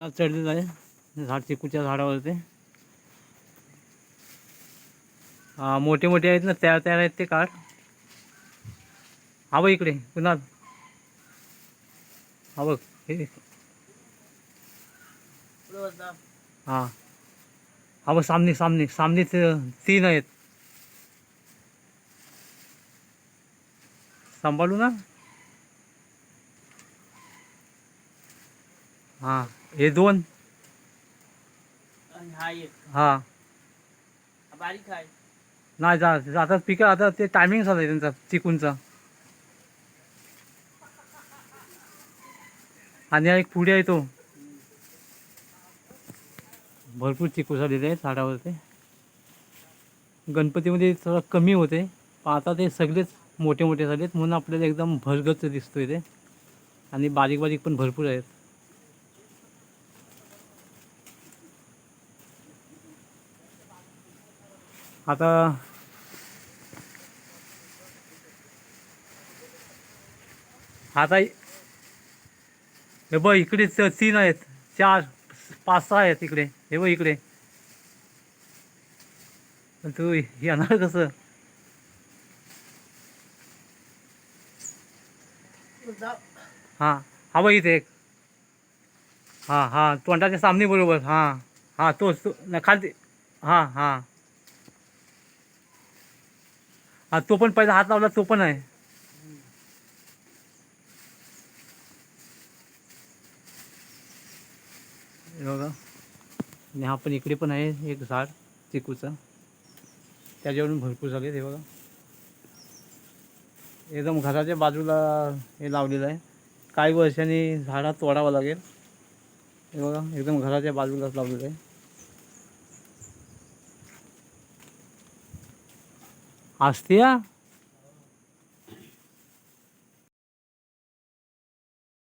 चढलेलं आहे. झाड चिकूच्या झाडावरती. हा मोठे मोठे आहेत ना तयार तयार आहेत ते काढ. हा बघ इकडे पुन्हा हा बघ हे हा. हा बघ सामने सामने सामने तीन आहेत. सांभाळू ना. हा. हे दोन. हा एक. बारीक आहे. नाही जा आता पिकं आता ते टायमिंग झालं आहे त्यांचा चिकूनचा आणि हा एक पुढे आहे तो. भरपूर चिकू झालेले आहेत झाडावरती. गणपतीमध्ये थोडं कमी होते पण आता ते सगळेच मोठे मोठे झालेत म्हणून आपल्याला एकदम भरगच दिसतोय ते. आणि बारीक बारीक पण भरपूर आहेत. आता आता हे बघ इकडे तीन आहेत. चार पाच सहा आहेत इकडे. हे बघ इकडे. तू येणार कसं? हां हा बघ इथे एक. हां हां तोंडाच्या सामने बरोबर. हां हां तोच तो खालती हां हां. हा तो पण पहिला हात लावला तो पण आहे. बघा. आणि हा पण इकडे पण आहे एक झाड चिकूचं. त्याच्यावरून भरपूर झाले हे बघा. एकदम घराच्या बाजूला हे लावलेलं आहे. काही वर्षांनी झाडा तोडावं लागेल. हे बघा एकदम घराच्या बाजूलाच लावलेलं आहे. असते हा